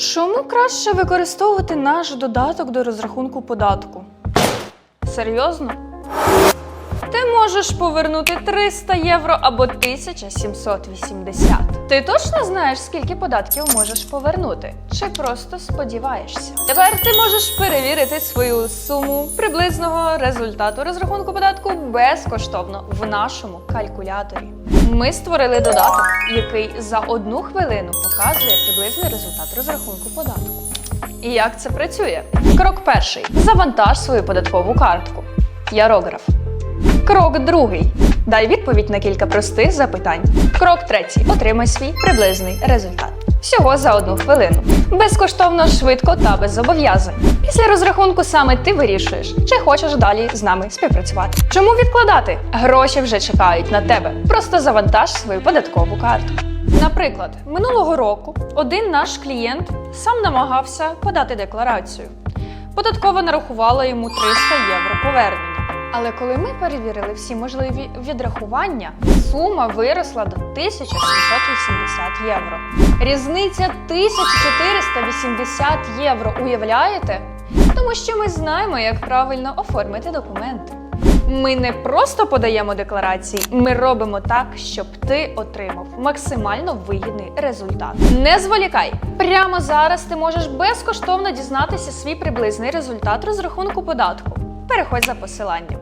Чому краще використовувати наш додаток до розрахунку податку? Серйозно? Ти можеш повернути 300 євро або 1780. Ти точно знаєш, скільки податків можеш повернути? Чи просто сподіваєшся? Тепер ти можеш перевірити свою суму приблизного результату розрахунку податку безкоштовно в нашому калькуляторі. Ми створили додаток, який за одну хвилину показує приблизний результат розрахунку податку. І як це працює? Крок перший: завантаж свою податкову картку. Ярограф. Крок другий. Дай відповідь на кілька простих запитань. Крок третій. Отримай свій приблизний результат. Всього за одну хвилину. Безкоштовно, швидко та без зобов'язань. Після розрахунку саме ти вирішуєш, чи хочеш далі з нами співпрацювати. Чому відкладати? Гроші вже чекають на тебе. Просто завантаж свою податкову картку. Наприклад, минулого року один наш клієнт сам намагався подати декларацію. Податкова нарахувала йому 300 євро повернення. Але коли ми перевірили всі можливі відрахування, сума виросла до 1780 євро. Різниця 1480 євро. Уявляєте? Тому що ми знаємо, як правильно оформити документи. Ми не просто подаємо декларації, ми робимо так, щоб ти отримав максимально вигідний результат. Не зволікай! Прямо зараз ти можеш безкоштовно дізнатися свій приблизний результат розрахунку податку. Переходь за посиланням.